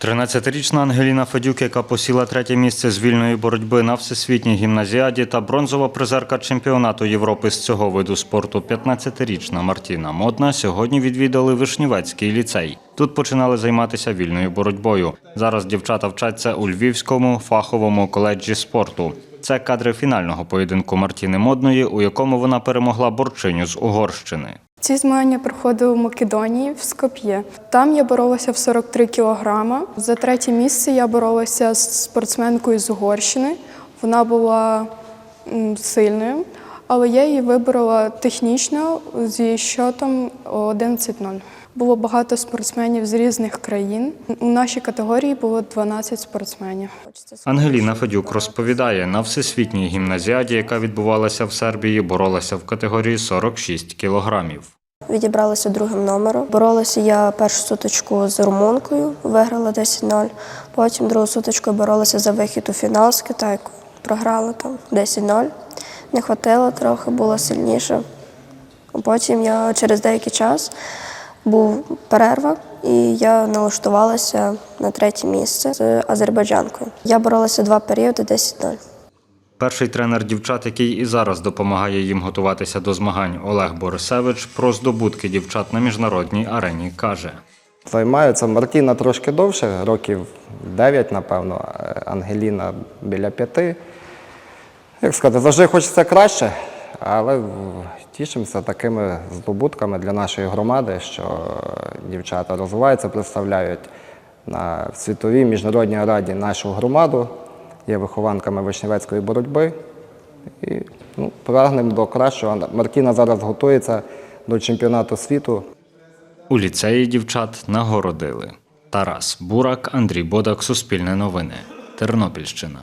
13-річна Ангеліна Федюк, яка посіла третє місце з вільної боротьби на всесвітній гімназіаді та бронзова призерка чемпіонату Європи з цього виду спорту 15-річна Мартіна Модна сьогодні відвідали Вишнівецький ліцей. Тут починали займатися вільною боротьбою. Зараз дівчата вчаться у Львівському фаховому коледжі спорту. Це кадри фінального поєдинку Мартіни Модної, у якому вона перемогла борчиню з Угорщини. Ці змагання проходили в Македонії в Скоп'є. Там я боролася в 43 кілограма. За третє місце я боролася з спортсменкою з Угорщини. Вона була сильною, але я її виборола технічно зі щотом 11-0. Було багато спортсменів з різних країн. У нашій категорії було 12 спортсменів. Ангеліна Федюк розповідає, на всесвітній гімназіаді, яка відбувалася в Сербії, боролася в категорії 46 кілограмів. Відібралася другим номером. Боролася я першу сутичку з румункою, виграла 10-0. Потім другу сутичку боролася за вихід у фінал з Китайкою. Програла там 10-0. Не хватило трохи, було сильніше. Потім я через деякий час був перерва, і я налаштувалася на третє місце з азербайджанкою. Я боролася два періоди 10-0. Перший тренер дівчат, який і зараз допомагає їм готуватися до змагань, Олег Борисевич, про здобутки дівчат на міжнародній арені каже. Займаються Мартіна трошки довше, років 9, напевно, Ангеліна біля 5. Як сказати, завжди хочеться краще, але тішимося такими здобутками для нашої громади, що дівчата розвиваються, представляють на світовій міжнародній раді нашу громаду, є вихованками вишневецької боротьби. І ну, прагнемо до кращого. Мартіна зараз готується до чемпіонату світу. У ліцеї дівчат нагородили. Тарас Бурак, Андрій Бодак, Суспільне новини, Тернопільщина.